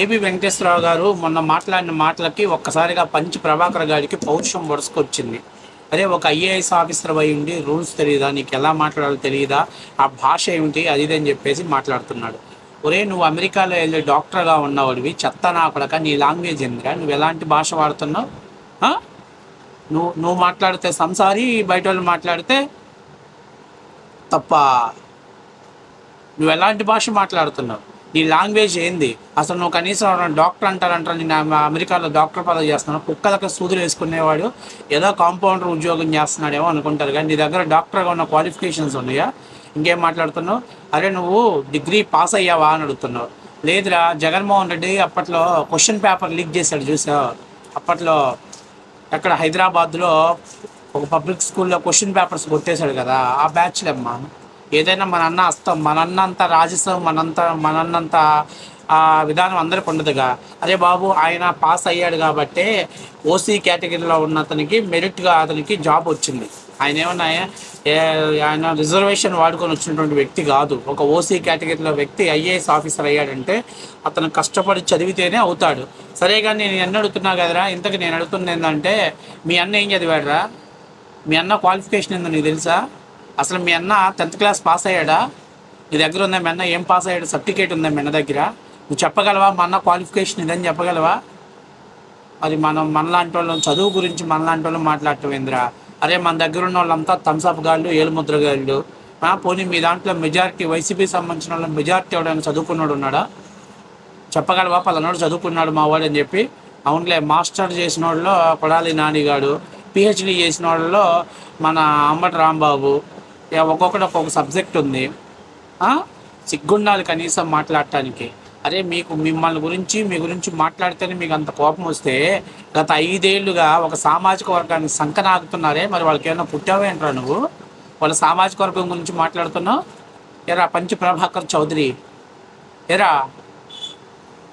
AB Venkateswararao గారు మొన్న మాట్లాడిన మాటలకి ఒక్కసారిగా పంచి ప్రభాకర్ గారికి పౌరుషం వరుసకొచ్చింది. అదే ఒక ఐఏఎస్ ఆఫీసర్ అయి ఉండి రూల్స్ తెలియదా నీకు ఎలా మాట్లాడాలో తెలియదా ఆ భాష ఏమిటి? అది ఇది అని చెప్పేసి మాట్లాడుతున్నాడు. ఒరే నువ్వు అమెరికాలో వెళ్ళి డాక్టర్గా ఉన్నవాడివి చెత్త నాకుడక నీ లాంగ్వేజ్ ఏందిరా నువ్వు ఎలాంటి భాష వాడుతున్నావు? నువ్వు నువ్వు మాట్లాడితే సంసారి బయట వాళ్ళు మాట్లాడితే తప్ప నువ్వు ఎలాంటి భాష మాట్లాడుతున్నావు? ఈ లాంగ్వేజ్ ఏంది? అసలు నువ్వు కనీసం డాక్టర్ అంటారంటారు నేను అమెరికాలో డాక్టర్ పదవి చేస్తున్నాను కుక్కలకు సూదులు వేసుకునేవాడు ఏదో కాంపౌండర్ ఉద్యోగం చేస్తున్నాడేమో అనుకుంటారు. కానీ నీ దగ్గర డాక్టర్గా ఉన్న క్వాలిఫికేషన్స్ ఉన్నాయా? ఇంకేం మాట్లాడుతున్నావు? అరే నువ్వు డిగ్రీ పాస్ అయ్యావా అని అడుగుతున్నావు. లేదురా జగన్మోహన్ రెడ్డి అప్పట్లో క్వశ్చన్ పేపర్ లీక్ చేశాడు చూసావు అప్పట్లో అక్కడ హైదరాబాద్లో ఒక పబ్లిక్ స్కూల్లో క్వశ్చన్ పేపర్స్ కొట్టేశాడు కదా ఆ బ్యాచ్లే అమ్మా. ఏదైనా మన అన్న అస్తం మన అన్నంత రాజసం మనంత మనన్నంత ఆ విధానం అందరికి ఉండదుగా. అరే బాబు ఆయన పాస్ అయ్యాడు కాబట్టే ఓసీ కేటగిరీలో ఉన్న అతనికి మెరిట్గా అతనికి జాబ్ వచ్చింది. ఆయన ఏమన్నా ఆయన రిజర్వేషన్ వాడుకొని వచ్చినటువంటి వ్యక్తి కాదు. ఒక ఓసీ కేటగిరీలో వ్యక్తి ఐఏఎస్ ఆఫీసర్ అయ్యాడంటే అతను కష్టపడి చదివితేనే అవుతాడు. సరే కానీ నేను ఎన్న అడుగుతున్నా కదరా? ఇంతకు నేను అడుగుతున్నా ఏంటంటే మీ అన్న ఏం చదివాడరా? మీ అన్న క్వాలిఫికేషన్ ఏందో నీకు తెలుసా? అసలు మీ అన్న టెన్త్ క్లాస్ పాస్ అయ్యాడా? నీ దగ్గర ఉందా మీ అన్న? ఏం పాస్ అయ్యాడు? సర్టిఫికేట్ ఉందా మీ అన్న దగ్గర? నువ్వు చెప్పగలవా? మా అన్న క్వాలిఫికేషన్ ఇదని చెప్పగలవా? అది మనం మనలాంటి వాళ్ళం చదువు గురించి మనలాంటి వాళ్ళు మాట్లాడటం ఏందిరా? అరే మన దగ్గర ఉన్న వాళ్ళంతా థమ్సప్ గాళ్ళు ఏలుముద్ర గాళ్ళు. పోనీ మీ దాంట్లో మెజారిటీ వైసీపీ సంబంధించిన వాళ్ళ మెజారిటీ ఎవడైనా చదువుకున్నాడు ఉన్నాడా? చెప్పగలవా? పలానాడు చదువుకున్నాడు మా వాడు అని చెప్పి. అవునులే మాస్టర్ చేసిన వాళ్ళలో కొడాలి నానిగాడు. పిహెచ్డి చేసిన వాళ్ళలో మన అంబటి రాంబాబు. ఒక్కొక్కటి ఒక్కొక్క సబ్జెక్ట్ ఉంది. సిగ్గుండాలి కనీసం మాట్లాడటానికి. అరే మీకు మిమ్మల్ని గురించి మీ గురించి మాట్లాడితేనే మీకు అంత కోపం వస్తే గత ఐదేళ్ళుగా ఒక సామాజిక వర్గాన్ని సంకనాగుతున్నారే మరి వాళ్ళకి ఏమైనా పుట్టావేంట్రా నువ్వు? వాళ్ళ సామాజిక వర్గం గురించి మాట్లాడుతున్నావు? ఎరా పంచి ప్రభాకర్ చౌదరి. ఎరా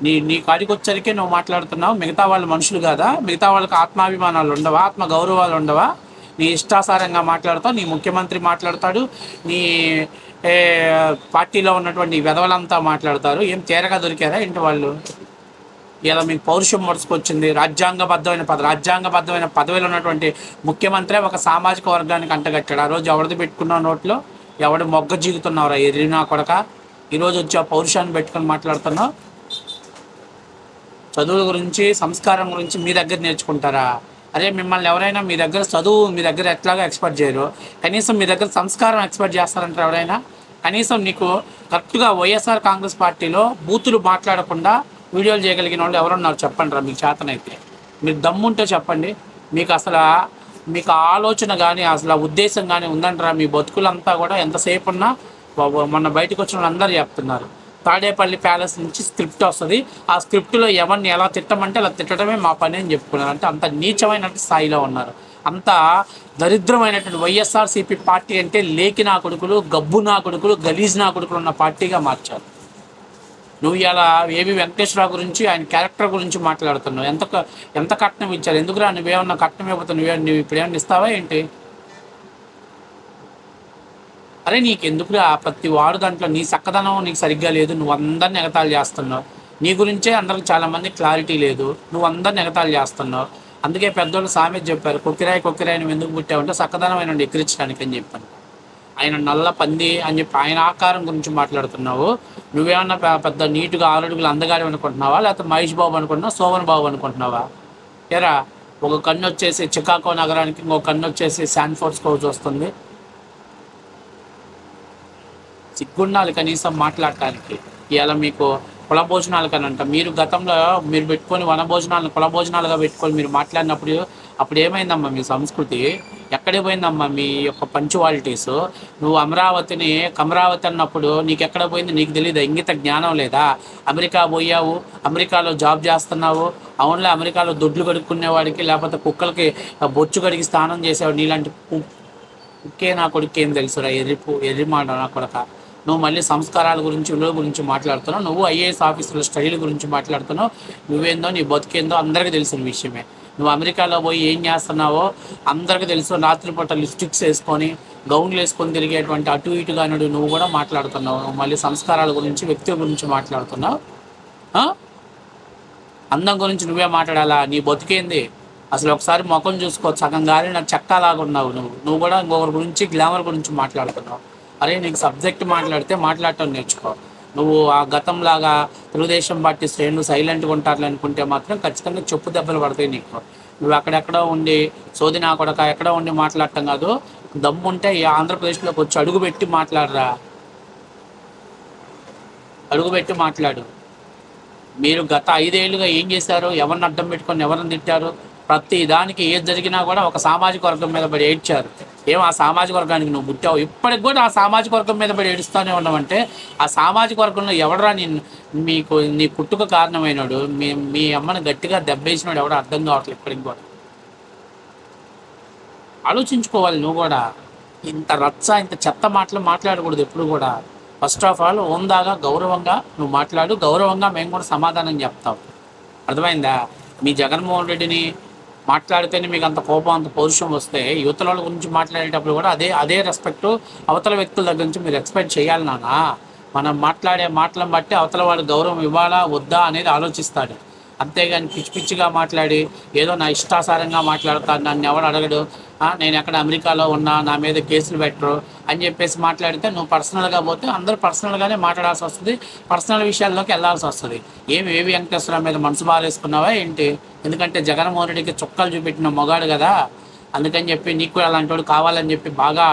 నీ నీ కాడికి వచ్చరికే నువ్వు మాట్లాడుతున్నావు? మిగతా వాళ్ళ మనుషులు కాదా? మిగతా వాళ్ళకి ఆత్మాభిమానాలు ఉండవా? ఆత్మ గౌరవాలు ఉండవా? నీ ఇష్టాసారంగా మాట్లాడతావు నీ ముఖ్యమంత్రి మాట్లాడతాడు నీ పార్టీలో ఉన్నటువంటి వెధవలంతా మాట్లాడతారు. ఏం తేరగా దొరికారా ఏంటి వాళ్ళు? ఇలా మీకు పౌరుషం మడుచుకొచ్చింది. రాజ్యాంగబద్ధమైన పద రాజ్యాంగబద్ధమైన పదవిలో ఉన్నటువంటి ముఖ్యమంత్రి ఒక సామాజిక వర్గానికి అంటగట్టాడు. ఆ రోజు ఎవరిది పెట్టుకున్న నోట్లో? ఎవడు మొగ్గ జీగుతున్నావురా ఎరినా కొడక? ఈరోజు వచ్చి ఆ పౌరుషాన్ని పెట్టుకొని మాట్లాడుతున్నావు? చదువుల గురించి సంస్కారం గురించి మీ దగ్గర నేర్చుకుంటారా? అరే మిమ్మల్ని ఎవరైనా మీ దగ్గర చదువు మీ దగ్గర ఎట్లాగా ఎక్స్పెక్ట్ చేయరు. కనీసం మీ దగ్గర సంస్కారం ఎక్స్పెక్ట్ చేస్తారంటారు ఎవరైనా? కనీసం నీకు కరెక్ట్గా వైఎస్ఆర్ కాంగ్రెస్ పార్టీలో బూతులు మాట్లాడకుండా వీడియోలు చేయగలిగిన వాళ్ళు ఎవరున్నారు చెప్పండి రా మీకు చేతనైతే. మీరు దమ్ముంటే చెప్పండి. మీకు అసలు మీకు ఆలోచన కానీ అసలు ఉద్దేశం కానీ ఉందంటారా? మీ బతుకులంతా కూడా ఎంతసేపు ఉన్నా మొన్న బయటకు వచ్చిన వాళ్ళందరూ చెప్తున్నారు. తాడేపల్లి ప్యాలెస్ నుంచి స్క్రిప్ట్ వస్తుంది. ఆ స్క్రిప్ట్లో ఎవరిని ఎలా తిట్టమంటే అలా తిట్టడమే మా పని అని చెప్పుకున్నారు. అంటే అంత నీచమైనటువంటి స్థాయిలో ఉన్నారు. అంత దరిద్రమైనటువంటి వైఎస్ఆర్సీపీ పార్టీ అంటే లేకి నా కొడుకులు గబ్బు నా కొడుకులు గలీజ్ నా కొడుకులు ఉన్న పార్టీగా మార్చారు. నువ్వు ఇలా ఏవి వెంకటేశ్వరరావు గురించి ఆయన క్యారెక్టర్ గురించి మాట్లాడుతున్నావు. ఎంత ఎంత కట్నం ఇచ్చారు? ఎందుకురా నువ్వేమన్నా కట్నం ఇవ్వబోతున్నావు నువ్వు ఇప్పుడు ఏమన్నా ఇస్తావా ఏంటి? అరే నీకెందుకురా? ప్రతి వాడు దాంట్లో నీ చక్కదనం నీకు సరిగ్గా లేదు. నువ్వు అందరిని ఎగతాళి చేస్తున్నావు. నీ గురించే అందరికి చాలామంది క్లారిటీ లేదు. నువ్వు అందరిని ఎగతాలు చేస్తున్నావు. అందుకే పెద్దోళ్ళు సామెత చెప్పారు కొక్కిరాయి కొక్కిరాయి నువ్వు ఎందుకు పుట్టావంటే చక్కదనమైన ఎక్కిరించడానికి అని చెప్పాను. ఆయన నల్ల పంది అని చెప్పి ఆయన ఆకారం గురించి మాట్లాడుతున్నావు. నువ్వేమన్నా పెద్ద నీటుగా ఆరుడుగులు అందగాడి అనుకుంటున్నావా? లేకపోతే మహేష్ బాబు అనుకుంటున్నావా? సోమన్ బాబు అనుకుంటున్నావా? ఎరా ఒక కన్ను వచ్చేసి చికాగో నగరానికి ఇంకో కన్ను వచ్చేసి శాన్ఫోర్స్ కోచ్ వస్తుంది. సిగ్గుండాలి కనీసం మాట్లాడటానికి. ఇలా మీకు కుల భోజనాలు కనంట. మీరు గతంలో మీరు పెట్టుకొని వన భోజనాలను కుల భోజనాలుగా పెట్టుకొని మీరు మాట్లాడినప్పుడు అప్పుడు ఏమైందమ్మా మీ సంస్కృతి? ఎక్కడికి పోయిందమ్మా మీ యొక్క పంచువాలిటీస్? నువ్వు అమరావతిని కమరావతి అన్నప్పుడు నీకు ఎక్కడ పోయింది నీకు తెలియదు ఇంగిత జ్ఞానం లేదా? అమెరికా పోయావు అమెరికాలో జాబ్ చేస్తున్నావు అవునులే అమెరికాలో దొడ్లు కడుక్కునేవాడికి లేకపోతే కుక్కలకి బొచ్చు కడిగి స్నానం చేసేవాడు నీలాంటి కు- కుక్కే నా కొడుకు ఏం తెలుసురా ఎర్రిపు ఎర్రిమాట నా కొడక. నువ్వు మళ్ళీ సంస్కారాల గురించి విలువ గురించి మాట్లాడుతున్నావు. నువ్వు ఐఏఎస్ ఆఫీసర్ల స్టడీల గురించి మాట్లాడుతున్నావు. నువ్వేందో నీ బతికేందో అందరికీ తెలిసిన విషయమే. నువ్వు అమెరికాలో పోయి ఏం చేస్తున్నావో అందరికీ తెలుసు. రాత్రిపూట లిప్స్టిక్స్ వేసుకొని గౌన్లు వేసుకొని తిరిగేటువంటి అటు ఇటుగా నుడు నువ్వు కూడా మాట్లాడుతున్నావు. నువ్వు మళ్ళీ సంస్కారాల గురించి వ్యక్తుల గురించి మాట్లాడుతున్నావు. అందం గురించి నువ్వే మాట్లాడాలా? నీ బతికేంది? అసలు ఒకసారి ముఖం చూసుకో. సగం గాలి నా చెక్కలాగా ఉన్నావు నువ్వు. నువ్వు కూడా ఇంకొకరి గురించి గ్లామర్ గురించి మాట్లాడుతున్నావు. అరే నీకు సబ్జెక్ట్ మాట్లాడితే మాట్లాడటం నేర్చుకో. నువ్వు ఆ గతంలాగా తెలుగుదేశం పార్టీ శ్రేణులు సైలెంట్గా ఉంటారు అనుకుంటే మాత్రం ఖచ్చితంగా చెప్పు దెబ్బలు పడతాయి నీకు. నువ్వు అక్కడెక్కడ ఉండి సోది నా కొడక ఎక్కడో ఉండి మాట్లాడటం కాదు దమ్ము ఉంటే ఈ ఆంధ్రప్రదేశ్లోకి వచ్చి అడుగు పెట్టి మాట్లాడరా. అడుగు పెట్టి మాట్లాడు. మీరు గత ఐదేళ్ళుగా ఏం చేశారు? ఎవరిని అడ్డం పెట్టుకొని ఎవరిని తిట్టారు? ప్రతి దానికి ఏది జరిగినా కూడా ఒక సామాజిక వర్గం మీద పడి ఏడ్చారు. ఏం ఆ సామాజిక వర్గానికి నువ్వు పుట్టావు? ఇప్పటికి కూడా ఆ సామాజిక వర్గం మీద పడి ఏడుస్తూనే ఉన్నావంటే ఆ సామాజిక వర్గంలో ఎవడరా నీ మీకు నీ పుట్టుక కారణమైనడు? మీ మీ అమ్మని గట్టిగా దెబ్బేసినాడు ఎవడో అర్థం కావట్లేదు ఇప్పటికి కూడా. ఆలోచించుకోవాలి నువ్వు కూడా. ఇంత రచ్చ ఇంత చెత్త మాటలు మాట్లాడకూడదు ఎప్పుడు కూడా. ఫస్ట్ ఆఫ్ ఆల్ ఉందాగా గౌరవంగా నువ్వు మాట్లాడు. గౌరవంగా మేము కూడా సమాధానం చెప్తాం. అర్థమైందా? మీ జగన్మోహన్ రెడ్డిని మాట్లాడితేనే మీకు అంత కోపం అంత పౌరుషం వస్తే యువతల గురించి మాట్లాడేటప్పుడు కూడా అదే అదే రెస్పెక్ట్ అవతల వ్యక్తుల దగ్గర నుంచి మీరు ఎక్స్పెక్ట్ చేయాలి నాన్న. మనం మాట్లాడే మాటలను బట్టి అవతల వాడు గౌరవం ఇవ్వాలా వద్దా అనేది ఆలోచిస్తాడు. అంతేగాని పిచ్చి పిచ్చిగా మాట్లాడి ఏదో నా ఇష్టాసారంగా మాట్లాడతాను నన్ను ఎవడు అడగడు నేను ఎక్కడ అమెరికాలో ఉన్నా నా మీద కేసులు పెట్టరు అని చెప్పేసి మాట్లాడితే నువ్వు పర్సనల్గా పోతే అందరూ పర్సనల్గానే మాట్లాడాల్సి వస్తుంది పర్సనల్ విషయాల్లోకి వెళ్ళాల్సి వస్తుంది. ఏమి ఏవి వెంకటేశ్వర మీద మనసు బాగాలేసుకున్నావా ఏంటి? ఎందుకంటే జగన్మోహన్ రెడ్డికి చుక్కలు చూపెట్టిన మొగాడు కదా అందుకని చెప్పి నీకు కూడా అలాంటి వాడు కావాలని చెప్పి బాగా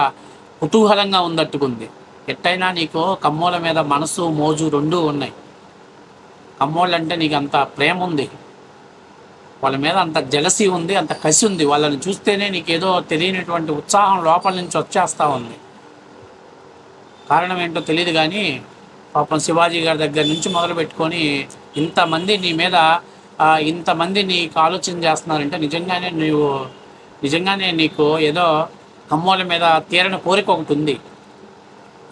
కుతూహలంగా ఉందట్టుకుంది. ఎట్టయినా నీకు కమ్మోల మీద మనసు మోజు రెండూ ఉన్నాయి. కమ్మోళ్ళు అంటే నీకు అంత ప్రేమ ఉంది వాళ్ళ మీద అంత జలసి ఉంది అంత కసి ఉంది. వాళ్ళని చూస్తేనే నీకేదో తెలియనటువంటి ఉత్సాహం లోపల నుంచి వచ్చేస్తూ ఉంది. కారణం ఏంటో తెలియదు కానీ పాపం శివాజీ గారి దగ్గర నుంచి మొదలు పెట్టుకొని ఇంతమంది నీ మీద ఇంతమంది నీకు ఆలోచన చేస్తున్నారంటే నిజంగానే నువ్వు నిజంగానే నీకు ఏదో కమ్మోల మీద తీరని కోరిక ఒకటి ఉంది.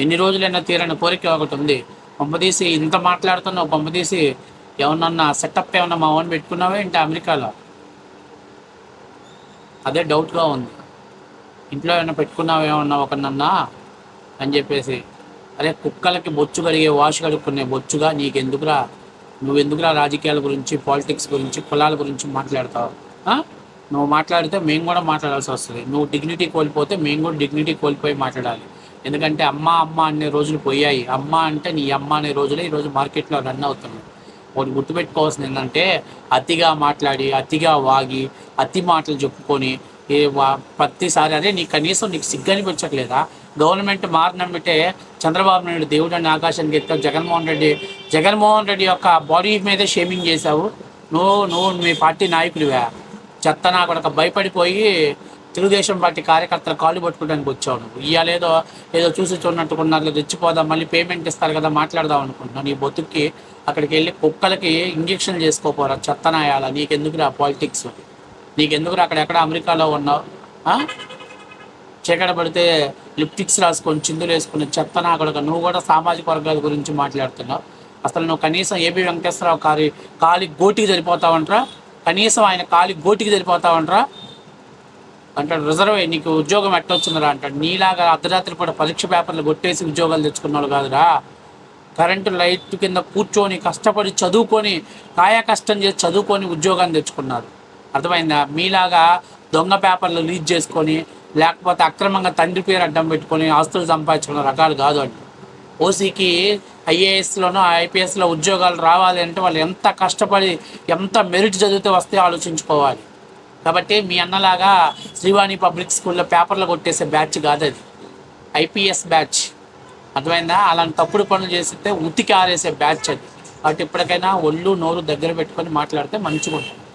ఎన్ని రోజులైనా తీరని కోరిక ఒకటి ఉంది. పంపదీసి ఇంత మాట్లాడుతున్నావు పంపదీసి ఏమన్నా సెటప్ ఏమన్నా మా ఓన్ పెట్టుకున్నావా ఏంటి అమెరికాలో? అదే డౌట్గా ఉంది. ఇంట్లో ఏమైనా పెట్టుకున్నావా ఏమన్నా ఒకనన్నా అని చెప్పేసి. అరే కుక్కలకి బొచ్చు కడిగే వాష్ కడుక్కునే బొచ్చుగా నీకెందుకురా? నువ్వెందుకురా రాజకీయాల గురించి పాలిటిక్స్ గురించి కులాల గురించి మాట్లాడతావు? నువ్వు మాట్లాడితే మేము కూడా మాట్లాడాల్సి వస్తుంది. నువ్వు డిగ్నిటీ కోల్పోతే మేము కూడా డిగ్నిటీ కోల్పోయి మాట్లాడాలి. ఎందుకంటే అమ్మ అమ్మ అనే రోజులు పోయాయి. అమ్మ అంటే నీ అమ్మ అనే రోజులే ఈరోజు మార్కెట్లో రన్ అవుతున్నాయి. ఒకటి గుర్తుపెట్టుకోవాల్సింది ఏంటంటే అతిగా మాట్లాడి అతిగా వాగి అతి మాటలు చెప్పుకొని ఏ వా- ప్రతిసారి అదే నీ కనీసం నీకు సిగ్గనిపించట్లేదా గవర్నమెంట్ మారినమ్మితే చంద్రబాబు నాయుడు దేవుడు అని ఆకాశానికి ఎత్తావు జగన్మోహన్ రెడ్డి జగన్మోహన్ రెడ్డి యొక్క బాడీ మీదే షేమింగ్ చేశావు. నువ్వు నువ్వు మీ పార్టీ నాయకుడివా. చెత్త నా ఒక భయపడిపోయి తెలుగుదేశం పార్టీ కార్యకర్తలు కాళ్ళు పట్టుకోవడానికి వచ్చావు నువ్వు. ఇవ్వలేదో ఏదో చూసి చూడనట్టుకున్నారు తెచ్చిపోదాం మళ్ళీ పేమెంట్ ఇస్తారు కదా మాట్లాడదాం అనుకుంటున్నావు. నీ బొత్తుకి అక్కడికి వెళ్ళి కుక్కలకి ఇంజక్షన్లు చేసుకోపోరా చెత్తనాయాలా నీకెందుకురా పాలిటిక్స్? నీకెందుకురా అక్కడెక్కడ అమెరికాలో ఉన్నావు? చీకట పడితే లిప్టిక్స్ రాసుకొని చిందులు వేసుకుని చెత్తనా నువ్వు కూడా సామాజిక వర్గాల గురించి మాట్లాడుతున్నావు. అసలు నువ్వు కనీసం ఏబి వెంకటేశ్వరరావు కారి కాలి గోటికి సరిపోతావంటరా? కనీసం ఆయన కాలి గోటికి సరిపోతావంటరా? అంటాడు రిజర్వ్ నీకు ఉద్యోగం ఎట్టొచ్చిందిరా అంటాడు నీలాగా అర్ధరాత్రి కూడా పరీక్ష పేపర్లు కొట్టేసి ఉద్యోగాలు తెచ్చుకున్నాడు కాదురా. కరెంటు లైట్ కింద కూర్చొని కష్టపడి చదువుకొని కాయకష్టం చేసి చదువుకొని ఉద్యోగాన్ని తెచ్చుకున్నారు. అర్థమైందా? మీలాగా దొంగ పేపర్లు లీజ్ చేసుకొని లేకపోతే అక్రమంగా తండ్రి పేరు అడ్డం పెట్టుకొని ఆస్తులు సంపాదించుకున్న రకాలు కాదు అండి. ఓసీకి ఐఏఎస్లోనో ఐపీఎస్లో ఉద్యోగాలు రావాలి అంటే వాళ్ళు ఎంత కష్టపడి ఎంత మెరిట్ చదివితే వస్తే ఆలోచించుకోవాలి. కాబట్టి మీ అన్నలాగా శ్రీవాణి పబ్లిక్ స్కూల్లో పేపర్లు కొట్టేసే బ్యాచ్ కాదు అది ఐపీఎస్ బ్యాచ్. అర్థమైందా? అలాంటి తప్పుడు పనులు చేస్తే ఉతికి ఆరేసే బ్యాచ్ అది. కాబట్టి ఇప్పటికైనా ఒళ్ళు నోరు దగ్గర పెట్టుకొని మాట్లాడితే మంచిగా ఉంటుంది